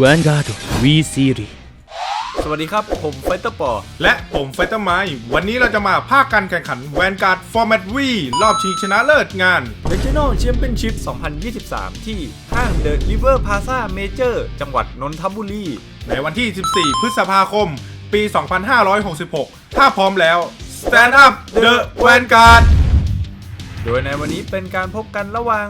Vanguard V Series สวัสดีครับ ผมไฟเตอร์ปอและผมไฟเตอร์ไมค์วันนี้เราจะมาภาคการแข่งขันแวนการ์ดฟอร์แมตวีรอบชิงชนะเลิศงาน Regional Championship 2023 ที่ห้าง The River Plaza Major จังหวัดนนทบุรี ในวันที่ 14 พฤษภาคม ปี 2566 ถ้าพร้อมแล้ว Stand up the Vanguard โดยในวันนี้เป็นการพบกันระหว่าง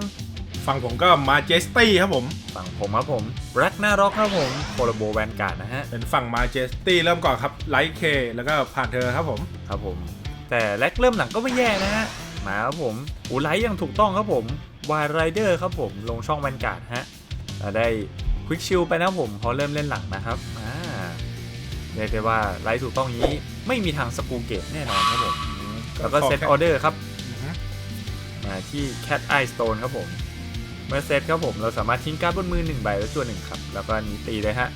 ฝั่งผมก็มาเจสตี้ครับผม ฝั่งผมครับผมแร็กนาร็อกครับผมโคลโบแวนการ์ดนะฮะ เป็นฝั่งมาเจสตี้เริ่มก่อนครับไลท์เคแล้วก็ผ่านเธอครับผม ครับผม แต่แร็กเริ่มหลังก็ไม่แย่นะฮะ มาครับผมอูไลท์ยังถูกต้องครับผมวายไรเดอร์ครับผม ลงช่องแวนการ์ดฮะเราได้ควิกชิลไปนะครับผมพอเริ่มเล่นหลังนะครับอ่าเรียกได้ว่าไลท์ถูกต้องนี้ไม่มีทางสกรูเกตแน่นอนครับผม แล้วก็เซตออเดอร์ครับอือฮึมาที่ Cat Eye Stone ครับผม เมื่อเซตครับผมเราสามารถทิ้งการ์ดบนมือ1ใบแล้วจั่วหนึ่งครับ แล้วก็อันนี้ตีเลยฮะ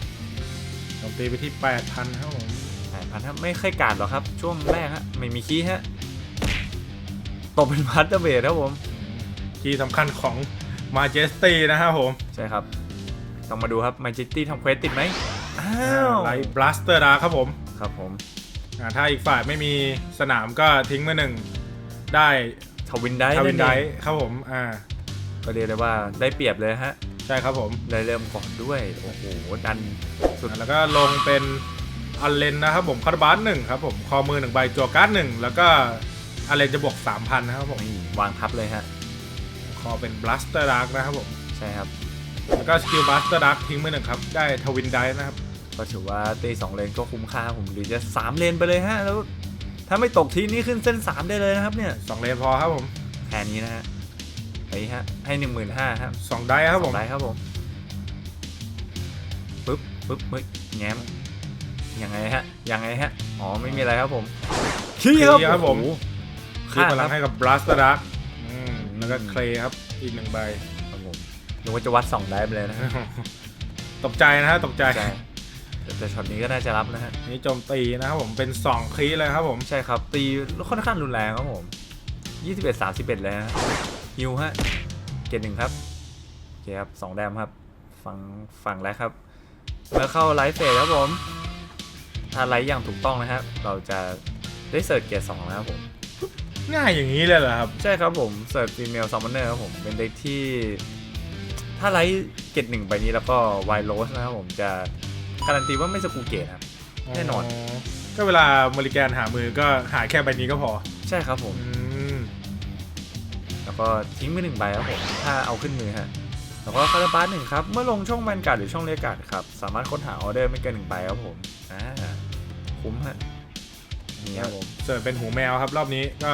โจมตีไปที่ 8,000ครับผมแปดพันครับไม่ค่อยการดหรอกครับ ช่วงแรกฮะไม่มีคีย์ฮะตกเป็นพัตเตอร์เบทครับผมที่สำคัญของมาเจสตี้นะครับผมใช่ครับ ต้องมาดูครับ Majesty ทำเควสติดไหมอ้าวไลท์บลัสเตอร์ดาครับผมครับผมอ่าถ้าอีกฝ่ายไม่มีสนามก็ทิ้งมาหนึ่งได้ทวินได้ทวินไดเองครับผมอ่า ก็เรียกได้ว่าได้เปรียบเลยฮะ ใช่ครับผมได้เริ่มก่อนด้วย โอ้โห ดันสุดแล้วก็ลงเป็นอัลเลนนะครับผมคาร์บาสหนึ่งครับผมคอมือหนึ่งใบจัวการ์ดหนึ่งแล้วก็อัลเลนจะบวก3,000นะครับผมนี่วางทับเลยฮะ คอเป็นบลัสเตอร์ดาร์กนะครับผมใช่ครับ แล้วก็สกิลบลัสเตอร์ดาร์กทิ้งมือหนึ่งครับ ได้ทวินไดนะครับ ก็ถือว่าตีสองเลนก็คุ้มค่าผมหรือจะสามเลนไปเลยฮะแล้ว ถ้าไม่ตกทีนี้ขึ้นเส้นสามได้เลยนะครับเนี่ยสองเลนพอครับผมแค่นี้นะฮะ ไปฮะให้หนึ่งหมื่นห้าครับสองได้ครับผมสองได้ครับผมปึ๊บปึ๊บปึ๊บแง้มยังไงฮะยังไงฮะอ๋อไม่มีอะไรครับผมขี้ครับขี้ครับผมโอ้โหคืพลังคให้รับกับบลัสเตอร์ดาร์กแล้วก็เคลครับอีกหนึ่งใบ ครับผมนึกว่าจะวัดสองได้ไปเลยนะฮะตกใจนะฮะตกใจใช่แต่แต่ช็อตนี้ก็น่าจะรับนะฮะนี่โจมตีนะครับผมเป็น2คลีเลยครับผม ใช่ครับตีค่อนข้างรุนแรงครับผม21 31เลยฮะ ฮิวฮะเกตหนึ่งครับโอเคครับสองแดมครับฝั่งฝั่งแล้วครับเมื่อเข้าไลฟ์เฟสครับผม ถ้าไลฟ์อย่างถูกต้องนะครับ เราจะได้เสิร์ชเกตสองนะครับผม ง่ายอย่างนี้เลยเหรอครับ ใช่ครับผมเสิร์ชฟีเมลซัมมอนเนอร์ครับผมเป็นเด็กที่ ถ้าไลฟ์เกตหนึ่งไปนี้แล้วก็ไวโรสนะครับผมจะการันตีว่าไม่สกรูเกตครับแน่นอน ก็เวลาบริการหามือก็หาแค่ใบนี้ก็พอ ใช่ครับผมอืม แล้วก็ทิ้งไปหนึ่งใบครับผมถ้าเอาขึ้นมือฮะแล้วก็คาราบาสหนึ่งครับเมื่อลงช่องแวนการ์ดหรือช่องเรียกการ์ดครับสามารถค้นหาออเดอร์ไม่เกินหนึ่งใบครับผมอ่าคุ้มฮะนี่ครับผมเสิร์ฟเป็นหูแมวครับรอบนี้ก็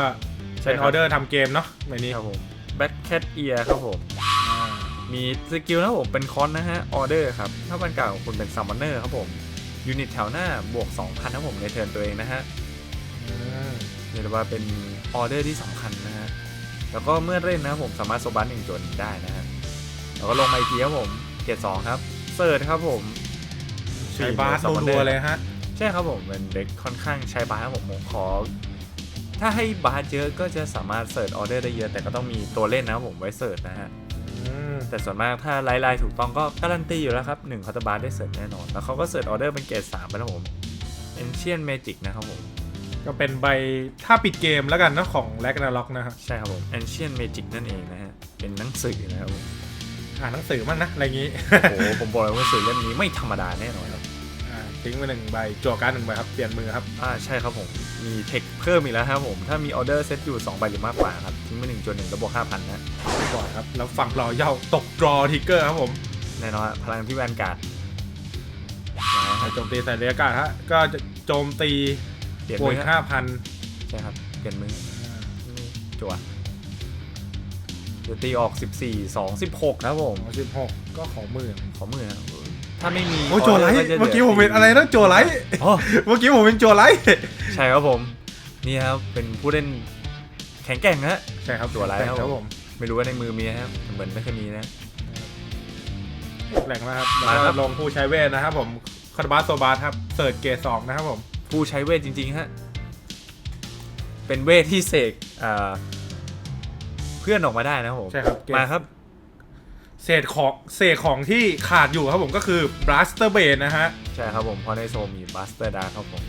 ใช่เป็นคอรับอเดอร์ทำเกมเนาะใบนี้นี่ครับผม Back Cat Ear ครับผมมีสกิลนะครับผมเป็นคอนนะฮะออเดอร์ครับถ้าแวนการ์ดของคุณเป็นซัมมอนเนอร์ครับผมยูนิตแถวหน้าบวก 2,000ครับผมในเทิร์นตัวเองนะฮะอืมเรียกได้ว่าเป็นออเดอร์ที่สำคัญนะฮะ แล้วก็เมื่อเล่นนะครับผมสามารถโซบัสหนึ่งจนได้นะฮะแล้วก็ลงมาอีกทีครับผมเกรดสองครับเซิร์ชครับผมใช้บาสสี่หมื่นรัวๆเลยฮะใช่ครับผมเป็นเด็กค่อนข้างใช้บาสครับผมผมขอ ถ้าให้บาสเยอะก็จะสามารถเสิร์ชออเดอร์ได้เยอะ แต่ก็ต้องมีตัวเล่นนะครับผมไว้เสิร์ชนะฮะอืมแต่ส่วนมากถ้าไลน์ไลน์ถูกต้องก็การันตีอยู่แล้วครับหนึ่งคอร์ตบาร์ได้เสิร์ชแน่นอน แล้วเขาก็เสิร์ชออเดอร์เป็นเกรดสามไปแล้วผม Ancient Magic นะครับผม ก็เป็นใบถ้าปิดเกมแล้วกันเนอะของแลกนาล็อกนะครับใช่ครับผม Ancient Magic นั่นเองนะฮะ เป็นหนังสือนะครับผมอ่านหนังสือมั่งนะอะไรอย่างงี้โอ้โหผมบอกเลยว่าหนังสือเล่มนี้ไม่ธรรมดาแน่นอนครับอ่าทิ้งไปหนึ่งใบจั่วการ์ดหนึ่งใบครับเปลี่ยนมือครับอ่าใช่ครับผม มีเทคเพิ่มอีกแล้วครับผม ถ้ามีออเดอร์เซตอยู่ 2 ใบหรือมากกว่าครับ ทิ้งไปหนึ่งจนหนึ่งก็บวกห้าพันนะก่อนครับแล้วฝั่งเราเย่าตกดรอทิกเกอร์ครับผมแน่นอนฮะพลังที่แวนการ์ดนะฮะโจมตีใส่เรียกการ์ดฮะก็จะโจมตี เปลี่ยนบวมืกอห้าฮะพันใช่ครับ เปลี่ยนมือจั่วเดี๋ยวตีออก 14 2 16 ครับผม สิบหกก็ของมือขอมือนะถ้าไม่มีโอ้จั่วไลท์จะหลืเมื่อกี้ผมเป็นอะไรนะจั่วไลท์อ๋อเมื่อกี้ผมเป็นจั่วไลท์ใช่ครับผม นี่ครับ เป็นผู้เล่นแข็งแกร่งนะฮะใช่ครับจั่วไลท์ครับ ครับผมไม่รู้ว่าในมือมีนะครับเหมือนไม่เคยมีนะ แหลกนะครับมาแล้วครัก็บลงผู้ใช้เวทนะครับผมคาร์บาสโซบาสครับเสิร์ชเกรดสองนะครับผม ผู้ใช้เวทจริงๆฮะ เป็นเวทที่เสกอ่าเพื่อนออกมาได้นะครับผมใช่ครับเกรดมาครับ เศษของเศษของที่ขาดอยู่ครับผมก็คือ blaster blade นะฮะ ใช่ครับผม เพราะในโซมีบัสเตอร์ดาร์ครับผม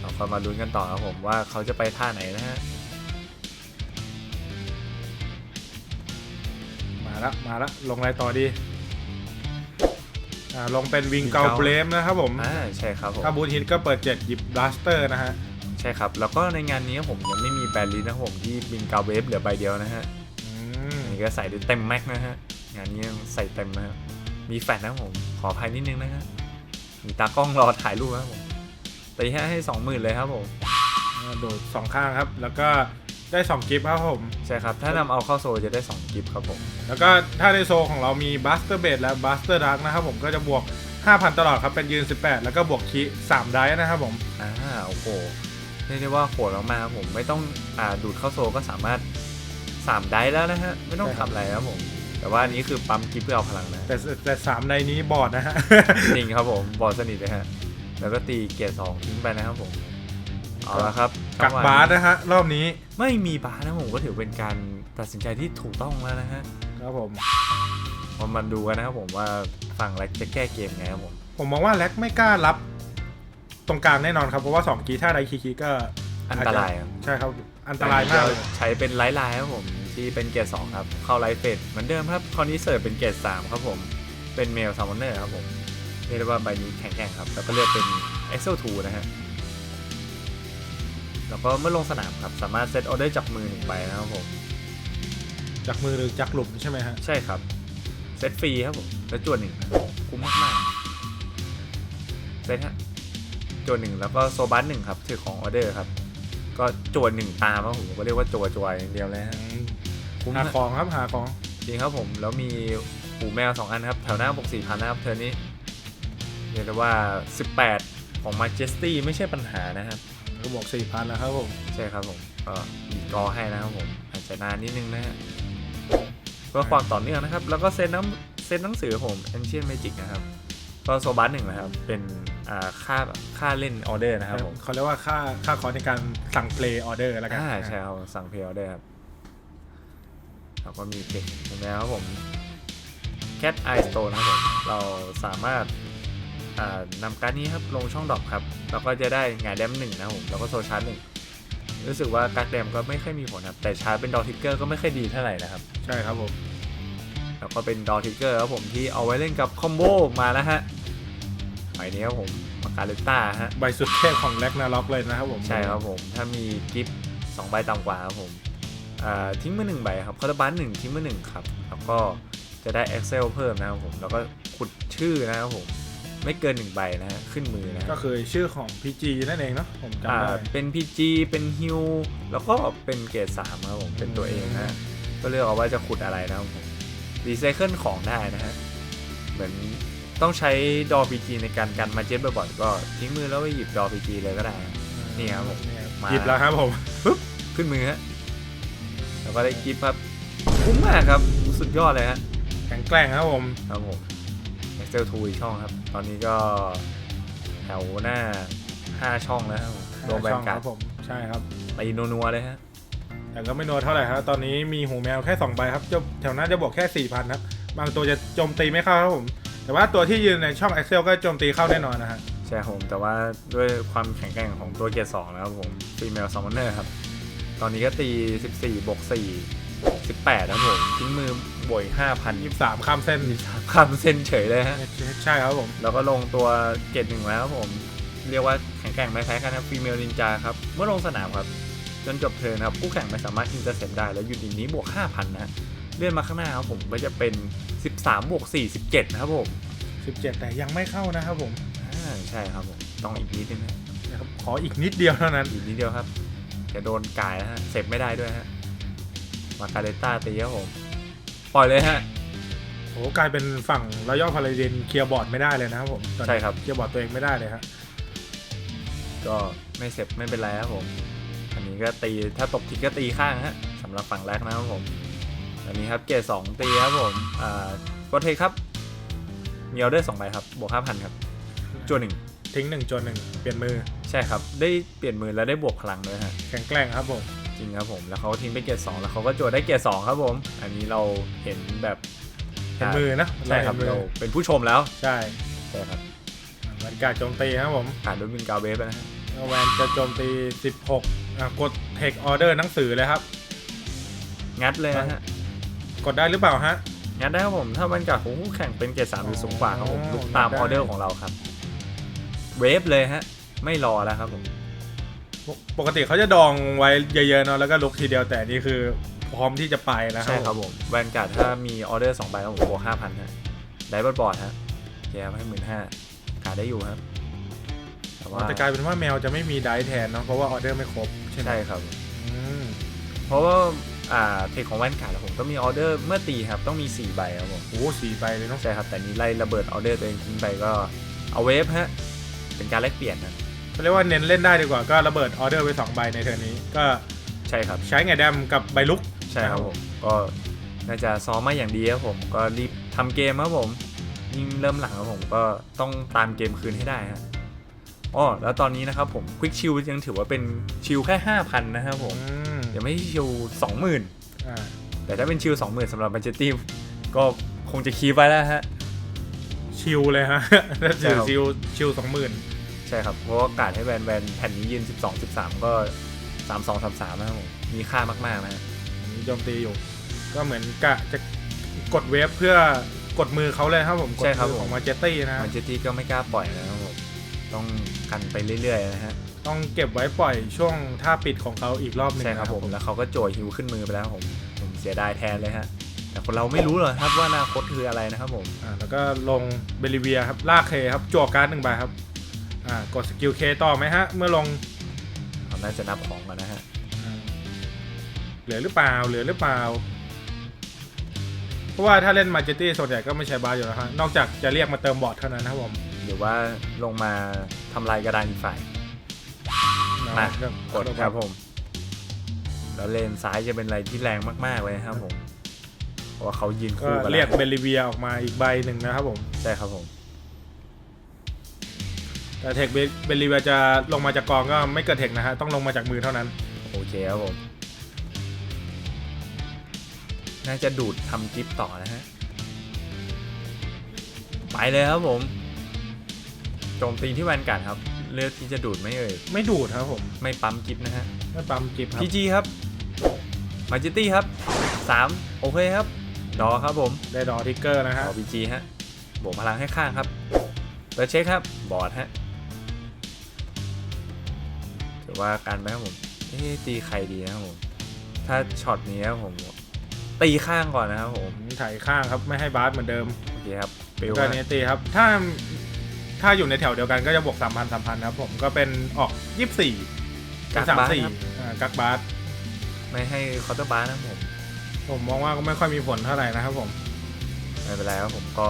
เราค่อยมาลุ้นกันต่อครับผมว่าเขาจะไปท่าไหนนะฮะ มาละมาละลงอะไรต่อดี อ่าลงเป็นวิงเกาเบลมนะครับผม อ่าใช่ครับผม ถ้าบูทฮิตก็เปิด7หยิบ blaster นะฮะ ใช่ครับ แล้วก็ในงานนี้ผมยังไม่มีแบรลิสนะครับผมที่บินกาเวฟเหลือใบเดียวนะฮะอืม อันนี้ก็ใส่ได้เต็มแม็กนะฮะ งานนี้ยังใส่เต็มนะครับมีแฟนนะครับผม ขออภัยนิดนึงนะฮะ มีตากล้องรอถ่ายรูปครับผมตีให้ให้สองหมื่นเลยครับผม อ่าโดดสองข้างครับ แล้วก็ ได้2กิฟต์ครับผม ใช่ครับ ถ้านำเอาเข้าโซจะได้ 2 กิฟต์ครับผม แล้วก็ถ้าในโซของเรามี blaster blade และ blaster dark นะครับผมก็จะบวก 5,000 ตลอดครับ เป็นยืน 18 แล้วก็บวกคี3ได้นะครับผม อ่าโอ้โหเรียกได้ว่าโหดมากๆครับผมไม่ต้องอ่าดูดเข้าโซก็สามารถ 3 ได้แล้วนะฮะ ไม่ต้องทำอะไรครับผม แต่ว่าอันนี้คือปั๊มกิฟต์เพื่อเอาพลังนะแต่แต่สามในนี้บอดนะฮะ จริงครับผมบอดสนิทเลยฮะแล้วก็ตีเกียร์สองทิ้งไปนะครับผม เอาละครับกักบาสนะฮะรอบนี้ไม่มีบาสนะผมก็ถือเป็นการตัดสินใจที่ถูกต้องแล้วนะฮะครับผมมามันดูกันนะครับผมว่าฝั่งแรกจะแก้เกมไงครับผมผมมองว่าแล็กไม่กล้ารับ ตรงกลางแน่นอนครับเพราะว่า2กีถ้าไรคีคีก็อันตรายครับใช่ครับอันตรายมากเลยใช้เป็นไลท์ไลน์ครับผมที่เป็นเกียร์สองครับเข้าไลท์เฟดเหมือนเดิมครับคราวนี้เสิร์ฟเป็นเกียร์สามครับผมเป็นเมลซามอนเนอร์ครับผมเรียกได้ว่าใบนี้แข็งแกร่งครับแล้วก็เลือกเป็น Excel 2นะฮะ แล้วก็เมื่อลงสนามครับ สามารถเซตออเดอร์จากมือหนึ่งใบนะครับผมจากมือหรือจากหลุมใช่ไหมฮะ ใช่ครับ เซตฟรีครับผมแล้วจวนหนึ่งนะครับคุ้มมากๆเซตฮะจวนหนึ่งแล้วก็โซบัสหนึ่งครับถือของออเดอร์ครับ ก็จวนหนึ่งตามครับผมก็เรียกว่าจวจวยอย่างเดียวเลยฮะคุ้มหาฮะของครับหาของจริงครับผมแล้วมีหูแมว 2 อันครับ แถวหน้าบอกสี่พันนะครับเทอร์นี้เรียกได้ว่า 18 ของ Majesty ไม่ใช่ปัญหานะครับ ก็บอก4,000แล้วครับผม ใช่ครับผมก็มีกอให้นะครับผม อาจจะนานนิดนึงนะฮะเพื่อความต่อเนื่องนะครับ แล้วก็เซ็นน้ำเซ็นหนังสือผม Ancient Magic นะครับ ก็โซบัสหนึ่งนะครับ เป็นอ่าค่าค่าเล่นออเดอร์นะครับผมเขาเรียกว่าค่าค่าคอร์สในการสั่งเพลย์ออเดอร์แล้วกันอ่าใช่ครับสั่งเพลย์ออเดอร์ครับแล้วก็มีเพลงถูกไหมครับผม Cat Eye Stone นะครับผม เราสามารถอ่า นำการดนี้ครับลงช่องดรอปครับแล้วก็จะได้หงายแดมหนึ่งนะครับผมแล้วก็โซชาร์จหนึ่งรู้สึกว่าการ์ดแดมก็ไม่ค่อยมีผลครับแต่ชาร์จเป็นดอทิกเกอร์ก็ไม่ค่อยดีเท่าไหร่นะครับ ใช่ครับผม แล้วก็เป็นดอทิกเกอร์ครับผมที่เอาไว้เล่นกับคอมโบมาแล้วฮะใบนี้ครับผมมาการเลต้าฮะใบสุดเทพของแล็กนาล็อกเลยนะครับผมใช่ครับผมถ้ามีกิฟต์สองใบต่ำกว่าครับผมอ่าทิ้งมือหนึ่งใบครับคาร์บันหนึ่งทิ้งมือหนึ่งครับแล้วก็จะได้ Excel เพิ่มนะครับผมแล้วก็ขุดชื่อนะครับผม ไม่เกินหนึ่งใบนะฮะขึ้นมือนะก็คือชื่อของ PG นั่นเองเนาะผมจำอ่าได้ เป็น PG เป็นฮิวแล้วก็เป็นเกรดสามครับผมเป็นตัวเองนะฮะก็เลือกเอาว่าจะขุดอะไรนะครับผมรีไซเคิลของได้นะฮะเหมือนต้องใช้ดอ PG ในการกันมาเจ็ตบ่อยๆก็ทิ้งมือแล้วไปหยิบดอ PG เลยก็ได้ฮะนี่ครับผมนี่ครับมา หยิบแล้วครับผมขึ้นมือฮะแล้วก็ได้กิฟต์ครับคุ้มมากครับสุดยอดเลยฮะแข็งแกร่งครับผม ครับผม Excel 2อีกช่องครับ ตอนนี้ก็แถวหน้า 5 ช่องแล้วครับผมรวมแบช่งองคการรับผมใช่ครับตีนัวๆเลยฮะแต่ก็ไม่โนเท่าไหร่ครับตอนนี้มีหูแมวแค่2ใบครับจะแถวหน้าจะบวกแค่ 4,000ครับบางตัวจะโจมตีไม่เข้าครับผม แต่ว่าตัวที่ยืนในช่อง Excel ก็โจมตีเข้าแน่นอนนะฮะใช่ครับผมแต่ว่าด้วยความแข็งแกร่งของตัวเกียร์สองนะครับผมฟีเมลซอมมอนเนอร์ครับ ตอนนี้ก็ตี 14บวก4 18ครับผมทิ้งมือบวก5,000 23ข้ามเส้นคำเส้นเฉยเลยฮะ ใช่ครับผม แล้วก็ลงตัวเกรดหนึ่งแล้วครับผม เรียกว่าแข็งแกร่งไม่แพ้กันครับฟีเมลนินจาครับ เมื่อลงสนามครับ จนจบเทิร์นครับคู่แข่งไม่สามารถอินเตอร์เซ็ปได้ แล้วอยู่ดีนี้บวก 5,000 นะ เลื่อนมาข้างหน้าครับผมก็จะเป็น 13บวก4 17นะครับผม17แต่ยังไม่เข้านะครับผมอ่าใช่ครับผมต้องอีกนิดนึงนะนะครับขออีกนิดเดียวเท่านั้น อีกนิดเดียวครับจะโดนกายแล้วฮะเสร็จไม่ได้ด้วยฮะ มาการเลต้าตีครับผม ปล่อยเลยฮะ โอ้กลายเป็นฝั่งรอยย่อพาราเดนเคลียร์บอร์ดไม่ได้เลยนะครับผมตอนนี้ใช่ครับ เคลียร์บอร์ดตัวเองไม่ได้เลยฮะก็ไม่เสร็จไม่เป็นไรครับผม อันนี้ก็ตีถ้าตกทิกก็ตีข้างฮะสำหรับฝั่งแรกนะครับผม อันนี้ครับเกรดสองตีครับผม อ่ากดเทคครับมีออเดอร์สองใบครับ บวกห้าพันครับจวนหนึ่งทิ้งหนึ่งจนหนึ่งเปลี่ยนมือ ใช่ครับ ได้เปลี่ยนมือแล้วได้บวกพลังด้วยฮะ แข็งแกร่งครับผม จริงครับผม แล้วเขาก็ทิ้งไปเกรดสองแล้วเขาก็โจทย์ได้เกรดสองครับผม อันนี้เราเห็นแบบเห็นมือนะใช่ครับเห็นมือเราเป็นผู้ชมแล้วใช่ใช่ครับบรรยากาศโจมตีครับผมผ่านด้วยวินกาเวฟไปนะฮะแวนจะโจมตี 16อะกดเทคออเดอร์หนังสือเลยครับ งัดเลยนะฮะ กดได้หรือเปล่าฮะ งัดได้ครับผม ถ้ามันกับของคู่แข่งเป็นเกรดสามหรือสูงกว่าครับผมอ๋อลุกตามได้ออเดอร์ของเราครับ เวฟเลยฮะ ไม่รอแล้วครับผม ปกปกติเขาจะดองไว้เยอะๆเนาะแล้วก็ลุกทีเดียวแต่นี่คือพร้อมที่จะไปแล้วใช่ครับผมแวนการ์ดถ้ามีออเดอร์สองใบครับผมบวกห้าพันฮะได้บอร์ดบอร์ดฮะแกครับให้หมื่นห้าขาดได้อยู่ครับแต่ว่าแต่กลายเป็นว่าแมวจะไม่มีได้แทนเนาะเพราะว่าออเดอร์ไม่ครบใช่ไหมใช่ครับอืมเพราะว่าอ่าเทคของแวนการ์ดผมก็มีออเดอร์เมื่อตีครับต้องมี 4 ใบครับผมโอ้โหสี่ใบเลยเนาะใช่ครับแต่นี้ไล่ระเบิดออเดอร์ตัวเองทิ้งไปก็เอาเวฟฮะเป็นการแลกเปลี่ยนนะ เขาเรียกว่าเน้นเล่นได้ดีกว่าก็ระเบิดออเดอร์ไปสองใบในเทอร์นนี้ ก็ใช่ครับใช้ไงแดมกับใบลุกใช่ครับผมก็น่าจะซ้อมมาอย่างดีครับผมก็รีบทำเกมครับผมยิ่งเริ่มหลังครับผมก็ต้องตามเกมคืนให้ได้ฮะอ๋อแล้วตอนนี้นะครับผมควิกชิลยังถือว่าเป็นชิลแค่ 5,000 นะครับผมอืมยังไม่ใช่ชิล20,000อ่าแต่ถ้าเป็นชิล20,000สำหรับบันเจตี้ก็คงจะคีบไว้แล้วฮะชิลเลยฮะแล้วใช่ครับชิลชิลสองหมื่น ใช่ครับ เพราะว่าการให้แวนแวนแผ่นนี้ยืน 12 13 ก็ 32 33นะครับผมมีค่ามากๆนะฮะอันนี้โจมตีอยู่ ก็เหมือนกะจะกดเวฟเพื่อกดมือเขาเลยครับผมกดใช่ครับมือผมของมาเจตี้นะบันเจตี้ก็ไม่กล้าปล่อยนะครับผมต้องกันไปเรื่อยๆนะฮะต้องเก็บไว้ปล่อยช่วงท่าปิดของเขาอีกรอบหนึ่งใช่ครับนะผมแล้วเขาก็โจยฮิวขึ้นมือไปแล้วครับผมผมเสียดายแทนเลยฮะแต่คนเราไม่รู้หรอกครับว่าอนาคตคืออะไรนะครับผม อ่าแล้วก็ลงเบลิเวียครับลากเคครับจั่วการ์ดหนึ่งใบครับ อ่ากดสกิลเคต่อไหมฮะ เมื่อลงเขาน่าจะนับของกันนะฮะ อ่าเหลือหรือเปล่า เหลือหรือเปล่า เพราะว่าถ้าเล่นมาเจตี้ส่วนใหญ่ก็ไม่ใช้บาร์อยู่แล้วฮะ นอกจากจะเรียกมาเติมบอร์ดเท่านั้นนะครับผมหรือว่าลงมาทำลายกระดานอีกฝ่ายมาเรื่องกดครับผม แล้วเลนซ้ายจะเป็นอะไรที่แรงมากๆเลยครับผม เพราะว่าเขายืนก็คู่กันเรียกแล้วเบลิเวียออกมาอีกใบหนึ่งนะครับผม ใช่ครับผม แต่เทคเบลิเวียจะลงมาจากกองก็ไม่เกิดเทคนะฮะ ต้องลงมาจากมือเท่านั้น โอเคครับผม น่าจะดูดทำกิฟต์ต่อนะฮะ ไปเลยครับผม โจมตีที่แวนการ์ดครับ เลือกที่จะดูดไหม่เอ่ย ไม่ดูดครับผม ไม่ปั๊มกิฟต์นะฮะ ไม่ปั๊มกิฟครับพีจีครับ มาจิตี้ครับสามโอเคครับ ดอครับผม ได้ดอทิกเกอร์นะฮะดอพีจีฮะบวกพลังให้ข้างครับเปิดเช็คครับ บอร์ดฮะถือ ว่าการไหมครับผม เอ๊ะตีใครดีนะครับผม ถ้าช็อตนี้ครับผม ตีข้างก่อนนะครับผมผมถ่ายข้างครับไม่ให้บาสเหมือนเดิม โอเคครับเปลวก็ฮะเนตีครับ ถ้าถ้าอยู่ในแถวเดียวกันก็จะบวก3 0 0 0 3 0 0ครับผมก็เป็นออก24กักสามบาสสี่ครับอ่ากักบาสไม่ให้เคาน์เตอร์บาร์นะครับผม ผมมองว่าก็ไม่ค่อยมีผลเท่าไหร่นะครับผม ไม่เป็นไรครับผมก็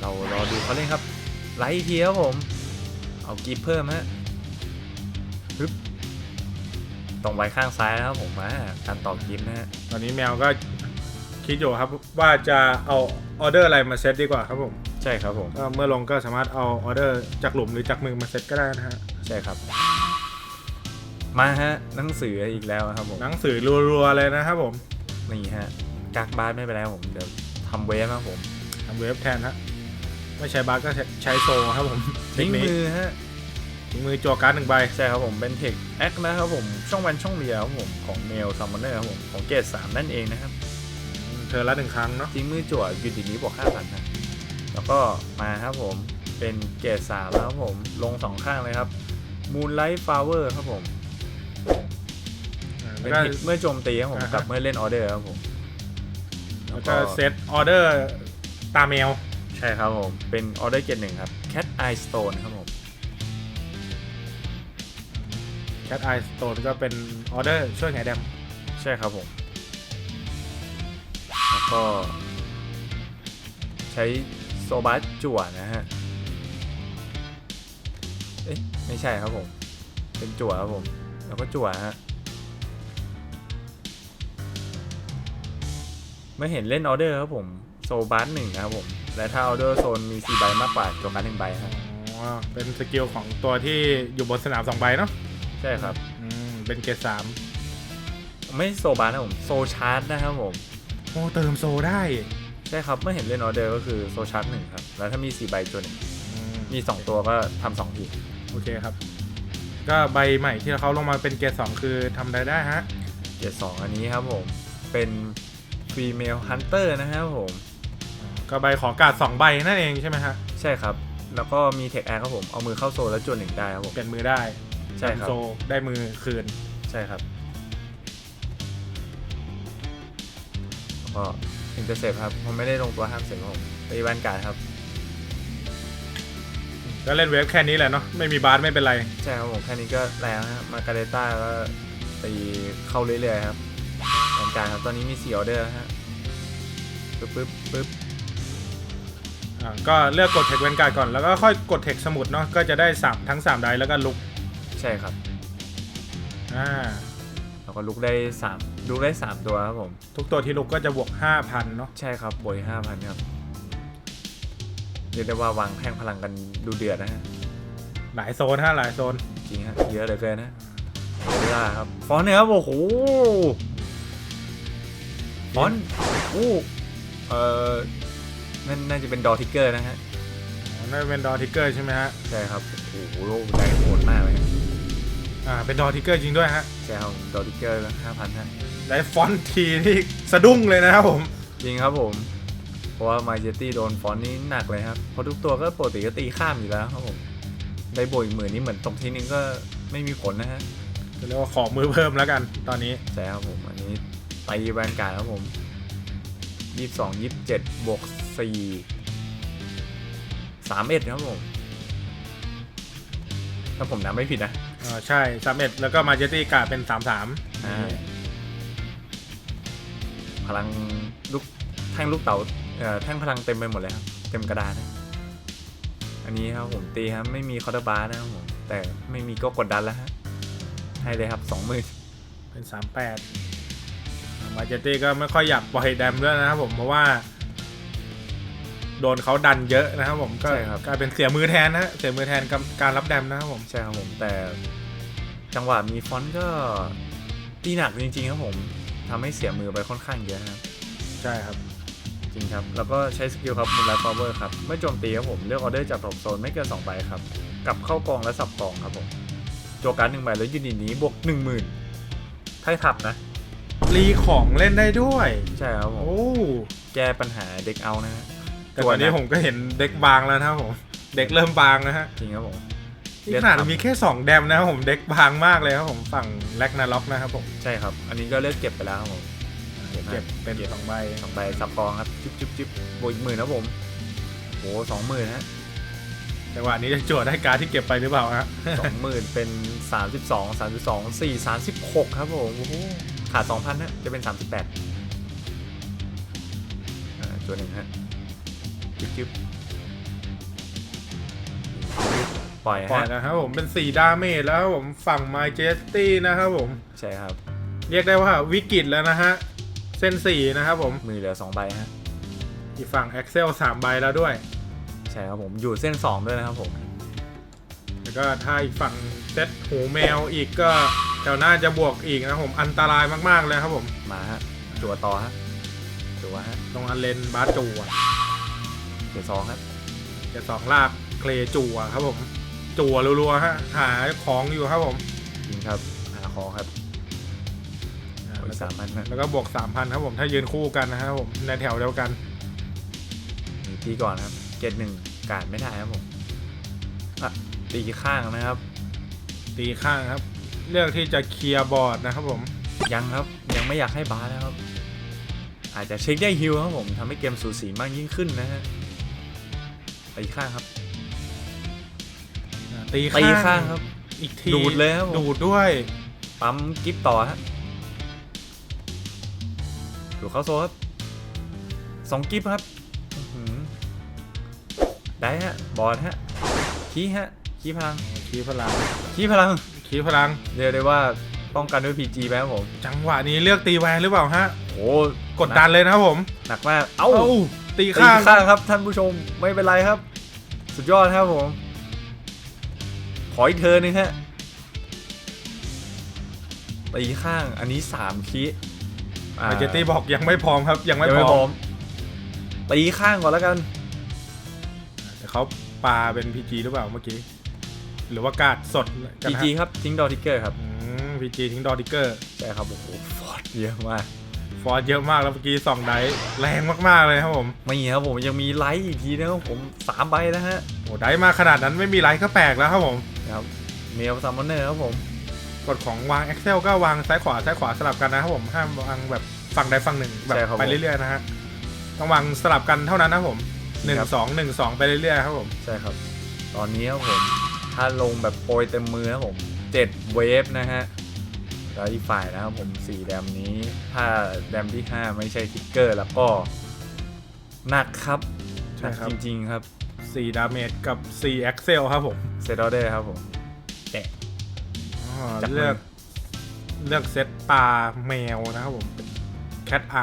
เรารอดูเขาเล่นครับ ไลท์อีกทีครับผม เอากีบเพิ่มฮะ ตรงไว้ข้างซ้ายนะครับผมมาการต่อกีบนะฮะตอนนี้แมวก็คิดอยู่ครับว่าจะเอาออเดอร์อะไรมาเซตดีกว่าครับผมใช่ครับผมก็เมื่อลงก็สามารถเอาออเดอร์จากหลุมหรือจากมือมาเซตก็ได้นะฮะใช่ครับ มาฮะหนังสืออีกแล้วครับผมหนังสือรัวๆเลยนะครับผมนี่ฮะกากบาสไม่เป็นไรครับผมเดี๋ยวทำเวฟครับผมทำเวฟแทนฮะไม่ใช้บาสก็ใช้ใช้โซครับผมเทคทิ้งนิคมือฮะ ทิ้งมือจั่วการ์ดหนึ่งใบ ใช่ครับผมเป็นเทคแอคนะครับผมช่องวันช่องเรียครับผมของเมลซัมมอนเนอร์ครับผมของเกรดสามนั่นเองนะครับเธอละหนึ่งครั้งเนาะทิ้งมือจั่วยูนิตนี้บวกห้าพันนะแล้วก็มาครับผมเป็นเกรดสามแล้วครับผมลงสองข้างเลยครับมูนไลท์ฟลาเวอร์ครับผมอ่าเป็แล้นวก็เทคเมื่อโจมตีครับผมอ่าฮะกับเมื่อเล่นออเดอร์ครับผมแล้วก็เซตออเดอร์ตามแมวใช่ครับผมเป็นออเดอร์เกรดหนึ่งครับ Cat Eye Stone ครับผม แคทไอสโตนก็เป็นออเดอร์ช่วยไงแดมใช่ครับผม แล้วก็ ใช้โซบัสจั่วนะฮะ เอ๊ะ ไม่ใช่ครับผม เป็นจั่วครับผม แล้วก็จั่วฮะ ไม่เห็นเล่นออเดอร์ครับผม โซบัสหนึ่งนะครับผม และถ้าออเดอร์โซนมี4ใบมากกว่าจั่วการหนึ่งใบฮะอ๋อเป็นสกิลของตัวที่อยู่บนสนามสองใบเนาะ ใช่ครับ อืมเป็นเกรดสามไม่โซบาร์นะผมโซชาร์จนะครับผม โอ้เติมโซได้ใช่ครับเมื่อเห็นเล่นออเดอร์ก็คือโซชาร์จหนึ่งครับ แล้วถ้ามี4ใบตัวหนึ่งอืมมี2ตัวก็ทำสองทีโอเคครับ ก็ใบใหม่ที่เขาลงมาเป็นเกรดสองคือทำได้ได้ฮะเกียร์สองอันนี้ครับผม เป็นฟีเมลฮันเตอร์นะครับผม ก็ใบขอการ์ดสองใบนั่นเองใช่ไหมฮะ ใช่ครับ แล้วก็มีเทคแอร์ครับผม เอามือเข้าโซนแล้วจวนหนึ่งได้ครับผม เปลี่ยนมือได้ ใช่ครับ โซได้มือคืน ใช่ครับแล้วก็อินเตอร์เซปครับผมไม่ได้ลงตัวห้ามเสร็จครับผมไปแวนการ์ดครับ ก็เล่นเวฟแค่นี้แหละเนาะไม่มีบาสไม่เป็นไร ใช่ครับผมแค่นี้ก็แรงนะครับมาการเดต้าก็ตีเข้าเรื่อยๆครับแวนการ์ดครับตอนนี้มี4ออเดอร์ฮะปึ๊บปึ๊บปึ๊บอ่าก็เลือกกดเทคเวนการ์ดก่อนแล้วก็ค่อยกดเทคสมุดเนาะก็จะได้สามทั้ง3ไดแล้วก็ลุก ใช่ครับ อ่า แล้วก็ลุกได้สามลุกได้สามตัวครับผม ทุกตัวที่ลุกก็จะบวก 5,000 เนาะใช่ครับบวยห้าพันครับเรียกได้ว่าวางแท่งพลังกันดูเดือดนะฮะ หลายโซนฮะหลายโซน จริงฮะเยอะเหลือเกินนะเวลาครับ ฟอนต์เนี่ยครับโอ้โห ฟอนต์โอ้เออนั่นน่าจะเป็นดอทิกเกอร์นะฮะนั่นเป็นดอทิกเกอร์ใช่ไหมฮะ ใช่ครับ โอ้โหโลกแรงโหดมากเลยฮะ อ่าเป็นดอทิกเกอร์จริงด้วยฮะใช่ครับดอทิกเกอร์ห้าพันฮะได้ฟอนต์ทีที่สะดุ้งเลยนะครับผมจริงครับผม เพราะว่ามาเจตี้โดนฟอนต์นี้หนักเลยครับเพราะทุกตัวก็ปกติก็ตีข้ามอยู่แล้วครับผมได้บวยหมื่นนี่เหมือนตกทีนึงก็ไม่มีผลนะฮะเรียกว่าขอมือเพิ่มแล้วกันตอนนี้ใช่ครับผมอันนี้ตีแวนการ์ดครับผมยี่สิบสองยี่สิบเจ็ดบวกสี่สามเอ็ดครับผมถ้าผมนับไม่ผิดนะ อ่าใช่สามเอ็ดแล้วก็มาเจตี้การ์ดเป็นสามสามอ่าพลังลูกแท่งลูกเต๋าเอ่อแท่งพลังเต็มไปหมดเลยครับ เต็มกระดานนะอันนี้ครับผมตีครับ ไม่มีคอร์ดบาร์นะครับผมแต่ไม่มีก็กดดันแล้วฮะให้เลยครับสองหมื่นเป็นสามแปดมาเจตี้ก็ไม่ค่อยอยากปล่อยแดมด้วยนะครับผมเพราะว่า โดนเขาดันเยอะนะครับผมก็กลายเป็นเสียมือแทนนะฮะเสียมือแทนกับการรับแดมนะครับผม ใช่ครับผมแต่ จังหวะมีฟอนต์ก็ตีหนักจริงๆครับผมทำให้เสียมือไปค่อนข้างเยอะนะครับใช่ครับ จริงครับ แล้วก็ใช้สกิลครับมูลไลท์พาวเวอร์ครับเมื่อโจมตีครับผมเลือกออเดอร์จากท็อปโซนไม่เกิน2ใบครับกลับเข้ากองและสับกองครับผมโจการ์ดหนึ่งใบแล้วยูนิตนี้บวก1 0,000ถ้าทับนะ รีของเล่นได้ด้วย ใช่ครับผมโอ้แก้ปัญหาเด็กเอานะฮะแต่ตอนนี้ผมก็เห็นเด็กบางแล้วนะครับผม เด็กเริ่มบางนะฮะจริงครับผม นี่ขนาดมีแค่ 2 แดมนะครับผมเด็กบางมากเลยครับผมฝั่งแลกนาล็อกนะครับผมใช่ครับ อันนี้ก็เลือกเก็บไปแล้วครับผมเก็บเป็นสองใบสองใบสับกองครับจิ๊บจิ๊บจิ๊บบวกอีกหมื่นครับผมโอ้สองหมื่นฮะแต่ว่าอันนี้จะจวดได้การดที่เก็บไปหรือเปล่าฮะสองหมื่นเป็นสามสิบสองสามสิบสองสี่สามสิบหกครับผมโอ้โหขาดสองพันฮะจะเป็นสามสิบแปดอ่าตัวหนึ่งฮะจิ๊บจิ๊บ ปล่อยปล่อยฮะนะครับผมเป็น4ดาเมจแล้วครับผมฝั่ง m ม j e s t y นะครับผม ใช่ครับ เรียกได้ว่าวิกฤตแล้วนะฮะ เส้น4นะครับผม มือเหลือสองใบฮะ อีกฝั่ง Excel 3ใบแล้วด้วย ใช่ครับผมอยู่เส้นสองด้วยนะครับผม แล้วก็ถ้าอีกฝั่งเซตหูแมวอีกก็แถวหน้าจะบวกอีกนะครับผมอันตรายมากๆเลยครับผม มาฮะจัวต่อฮะจัวฮะตรงอันเลนบาสจัวเดี๋ยวสองครับจะสองลากเคลจัวครับผม จัวรัวๆฮะหาของอยู่ครับผมยิงครับหาคอครับโอ้ยสามพันฮะแล้วก็บวก3,000ครับผมถ้ายืนคู่กันนะครับผมในแถวเดียวกันมีตีก่อนครับเกตหนึ่งการไม่ได้ครับผมอะตีข้างนะครับ ตีข้างครับ เลือกที่จะเคลียร์บอร์ดนะครับผมยังครับยังไม่อยากให้บาสนะครับ อาจจะเช็คได้ฮิลครับผมทำให้เกมสูสีมากยิ่งขึ้นนะฮะตีข้างครับ ตีตีข้างข้างครับ อีกทีดูดเลยครับผม ดูดด้วย ปั๊มกิฟต่อฮะดูเข้าโซ่ครับสองกิฟครับอื้อหือได้ฮะ บอลฮะ ขี้ฮะ ขี้พลัง คีพลังขี้พลัง คีพลัง เรียกได้ว่าป้องกันด้วย PG ไปครับผมจังหวะนี้เลือกตีแวนหรือเปล่าฮะโหกดดันเลยนะครับผม หนักมากเอ้าตีตีข้าง ข้างครับท่านผู้ชมไม่เป็นไรครับ สุดยอดครับผมข ออีกเธอหนึงฮะตีข้างอันนี้3คีอ่ามาเจตี้บอกยังไม่พร้อมครับ ยังไม่ยังพไม่ร้พอร้อมมตีข้างก่อนแล้วกันแต่เขาปาเป็นพีจีหรือเปล่าเมื่อกี้ หรือว่ากาดสดกันจีนะจีครับทิ้งดอทิกเกอร์ครับพีจีทิ้งดอดิกเกอร์ใช่ครับโอ้โหฟอร์ดเยอะมากฟอร์สเยอะมากแล้วเมื่อกี้สองไดส์แรงมากๆเลยครับผมไม่มีครับผมยังมีไลท์อีกทีนะครับผมสามใบนะฮะโอ้ไดส์มาขนาดนั้นไม่มีไลท์ก็แปลกแล้วครับผม นะครับเมลซัมมอนเนอร์ครับผมกฎของวาง Excel ก็วางซ้ายขวาซ้ายขวาสลับกันนะครับผมห้ามวางแบบฝั่งใดฝั่งหนึ่งแบบไปเรื่อยๆนะฮะต้องวางสลับกันเท่านั้นนะครับผมหนึ่งสองหนึ่งสองไปเรื่อยๆครับผมใช่ครับ ตอนนี้ครับผมถ้าลงแบบโปรยเต็มมือนะครับผมเจ็ดเวฟนะฮะแล้วอีกฝ่ายนะครับผมสี่แดมนี้ ถ้าแดมที่5ไม่ใช่ทิกเกอร์แล้วก็หนักครับหใช่นักครับจริงๆครับ สี่ดาเมจกับสี่ Excel ครับผมเซตออเดอร์ครับผมแกะอ๋อจับมือ เลือก เลือกเซตตาแมวนะครับผมแคทไอ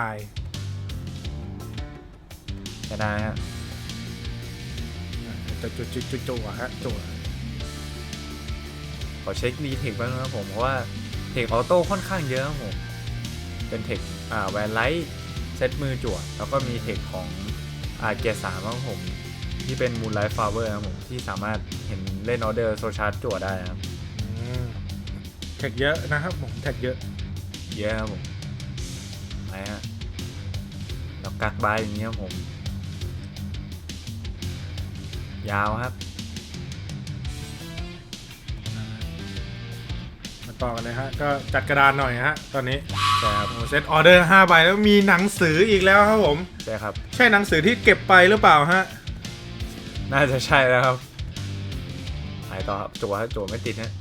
แค่ได้ฮะจะจุจุจุจุฮะจุขอเช็ครีเทคบ้างนะครับผม เพราะว่าเทคออโต้ค่อนข้างเยอะครับผม เป็นเทคอ่าแวนไลท์เซตมือจั่วแล้วก็มีเทคของอ่าเกียร์สามครับผม ที่เป็นมูนไลท์ฟลาเวอร์ครับผมที่สามารถเห็นเล่นออเดอร์โซชาร์จจั่วได้นะครับแท็กเยอะนะครับผมแท็กเยอะเยอะครับผมไปฮะแล้วกักบายอย่างนี้ครับผม ยาวครับมาต่อกันเลยฮะก็จัดกระดานหน่อยฮะตอนนี้ใช่ครับโอ้เซตออเดอร์5ใบแล้วมีหนังสืออีกแล้วครับผมใช่ครับ ใช่หนังสือที่เก็บไปหรือเปล่าฮะ น่าจะใช่แล้วครับไปต่อครับจั่วฮะจั่วไม่ติดฮะ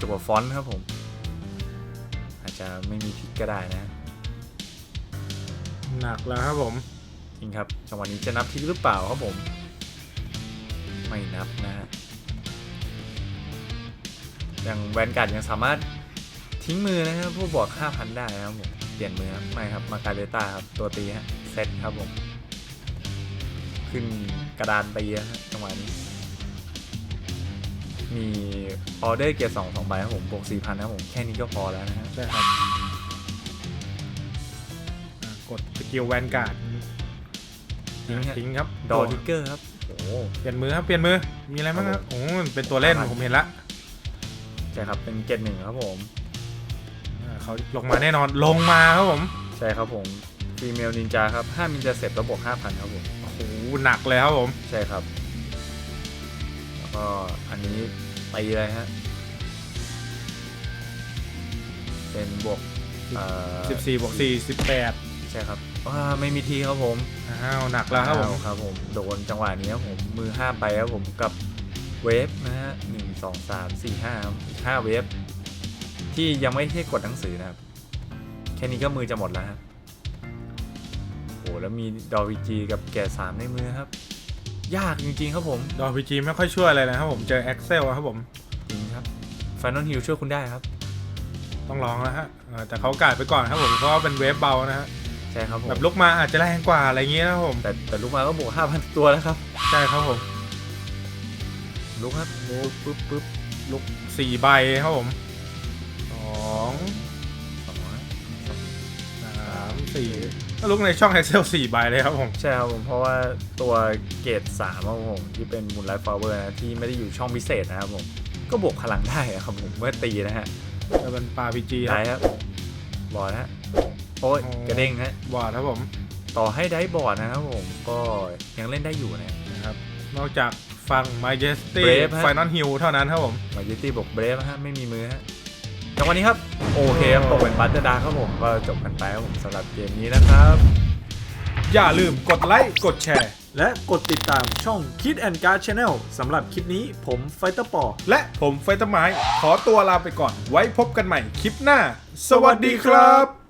จั่วฟอนต์ครับผม อาจจะไม่มีทิกก็ได้นะ หนักแล้วครับผม จริงครับจังหวะนี้จะนับทิกหรือเปล่าครับผม ไม่นับนะฮะอย่างแวนการ์ดยังสามารถทิ้งมือนะครับผู้บวก5,000 ได้นะครับผม เปลี่ยนมือครับไม่ครับ มาการเลต้าครับ ตัวตีฮะเซตครับผม ขึ้นกระดานตีฮะจังหวะนี้ มีออเดอร์เกียร์สองสองใบครับผมบวก4,000นะครับผม แค่นี้ก็พอแล้วนะฮะใช่ครับอ่ากดสกิลแวนการ์ดทิ้งฮะทิ้งครับดอทิกเกอร์ครับโอ้โห เปลี่ยนมือครับเปลี่ยนมือมีอะไรบ้างครับโอ้เป็นตัวเล่นครับผมเห็นละใช่ครับ เป็นเกตหนึ่งครับผม อ่าเขาลงมาแน่นอนลงมาครับผม ใช่ครับผมฟีเมลนินจาครับ5มินจาเสร็จแล้วบวก5,000ครับผม โอ้โหหนักเลยครับผม ใช่ครับ แล้วก็อันนี้ตีเลยฮะ เป็นบวกเอ่อ14บวก4 18ใช่ครับว้าไม่มีทีครับผมอ้าวหนักแล้วครับผมอ้าวครับผมโดนจังหวะนี้ครับผมมือ5ไปครับผมกับเวฟนะฮะหนึ่งสองสามสี่ห้าครับอีกห้าเวฟที่ยังไม่ใช่กดหนังสือนะครับ แค่นี้ก็มือจะหมดแล้วครับโหแล้วมีดอวิจีกับแก่สามในมือครับ ยากจริงๆครับผมดอพีจีไม่ค่อยช่วยอะไรนะครับผมเจอ Excel ครับผมจริงครับ Final Hill ช่วยคุณได้ครับ ต้องลองแล้วฮะเออแต่เขากาดไปก่อนครับผมเพราะว่าเป็นเวฟเบานะฮะใช่ครับผมแบบลุกมาอาจจะแรงกว่าอะไรอย่างเงี้ยนะครับผมแต่แต่ลูกมาก็บวก5,000 ตัวแล้วครับ ใช่ครับผมลูกครับลูกปึ๊บปึ๊บลุกสี่ใบครับผมสอง สี่ก็ลุกในช่อง Excel สี่ใบเลยครับผม ใช่ครับผม เพราะว่าตัวเกรดสามครับผมที่เป็นมูลไลท์ฟลาเวอร์นะที่ไม่ได้อยู่ช่องพิเศษนะครับผม ก็บวกพลังได้อะครับผมเมื่อตีนะฮะจะเป็นปลาพีจีคได้รับครับบอร์ดนะฮะโอ้ยอ๋อกระเด้งฮะบอร์ดครับผม ต่อให้ได้บอร์ดนะครับผม ก็ยังเล่นได้อยู่นะนะครับ นอกจากฟัง Majesty Brave ฮะ Final Hill เท่านั้นครับผมมาจิตี้บวกเบรฟฮะไม่มีมือฮะ จังหวะนี้ครับ โอเคครับตกเป็นบัตเตอร์ดาครับผม ก็จบกันไปครับผมสำหรับเกมนี้นะครับ อย่าลืมกดไลค์ กดแชร์ และกดติดตามช่อง Kid and Card Channel สำหรับคลิปนี้ผมไฟเตอร์ปอ และผมไฟตไม้ขอตัวลาไปก่อน ไว้พบกันใหม่คลิปหน้า สวัสดีครับ